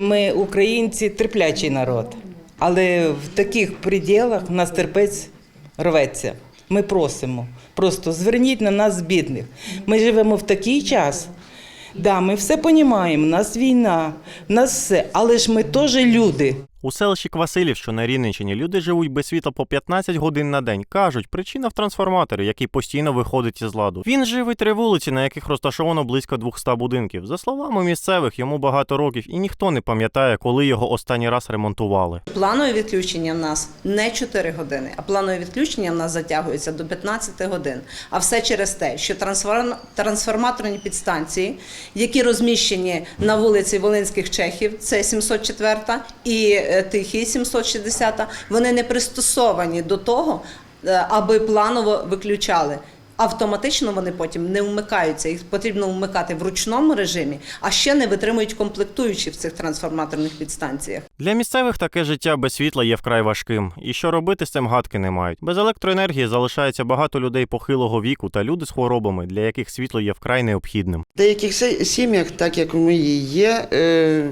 Ми, українці, терплячий народ, але в таких пределах нас терпець рветься. Ми просимо. Просто зверніть на нас бідних. Ми живемо в такий час. Да, ми все розуміємо, у нас війна, у нас все, але ж ми теж люди. У селищі Квасилів, що на Рівненщині, люди живуть без світла по 15 годин на день. Кажуть, причина в трансформаторі, який постійно виходить із ладу. Він живить три вулиці, на яких розташовано близько 200 будинків. За словами місцевих, йому багато років, і ніхто не пам'ятає, коли його останній раз ремонтували. Планове відключення в нас не 4 години, а планове відключення в нас затягується до 15 годин. А все через те, що трансформ- трансформаторні підстанції, які розміщені на вулиці Волинських Чехів, це 704 і е, Тихий 760, вони не пристосовані до того, е, аби планово виключали. Автоматично вони потім не вмикаються, їх потрібно вмикати в ручному режимі, а ще не витримують комплектуючі в цих трансформаторних підстанціях. Для місцевих таке життя без світла є вкрай важким, і що робити з цим гадки не мають. Без електроенергії залишається багато людей похилого віку та люди з хворобами, для яких світло є вкрай необхідним. В деяких сім'ях, так як у моїй, є е,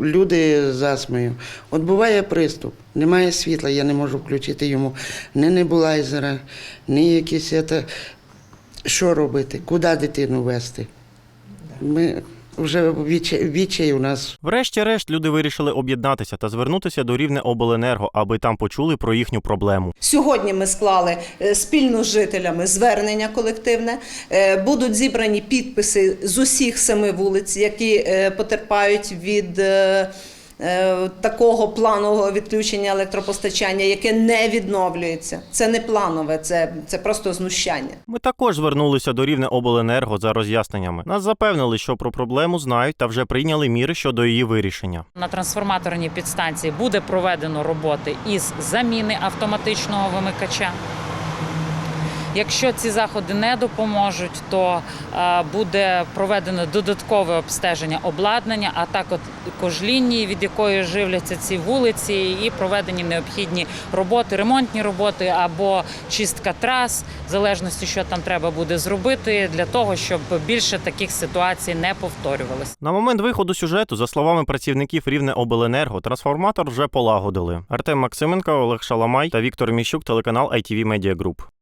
люди з. От буває приступ, немає світла, я не можу включити йому ні небулайзера, ні якісь це. Що робити? Куди дитину вести? Ми вже відчай у нас Врешті-решт люди вирішили об'єднатися та звернутися до рівне обленерго, аби там почули про їхню проблему. Сьогодні ми склали е, спільно з жителями звернення колективне. Е, Будуть зібрані підписи з усіх семи вулиць, які е, потерпають від. Е, Такого планового відключення електропостачання, яке не відновлюється, це не планове, це, це просто знущання. Ми також звернулися до рівне обленерго за роз'ясненнями. Нас запевнили, що про проблему знають та вже прийняли міри щодо її вирішення. На трансформаторній підстанції буде проведено роботи із заміни автоматичного вимикача. Якщо ці заходи не допоможуть, то е, буде проведено додаткове обстеження обладнання, а також лінії, від якої живляться ці вулиці, і проведені необхідні роботи, ремонтні роботи або чистка трас, в залежності, що там треба буде зробити, для того, щоб більше таких ситуацій не повторювалося. На момент виходу сюжету, за словами працівників рівне обленерго, трансформатор вже полагодили. Артем Максименко, Олег Шаламай та Віктор Міщук, телеканал ITV Media Group.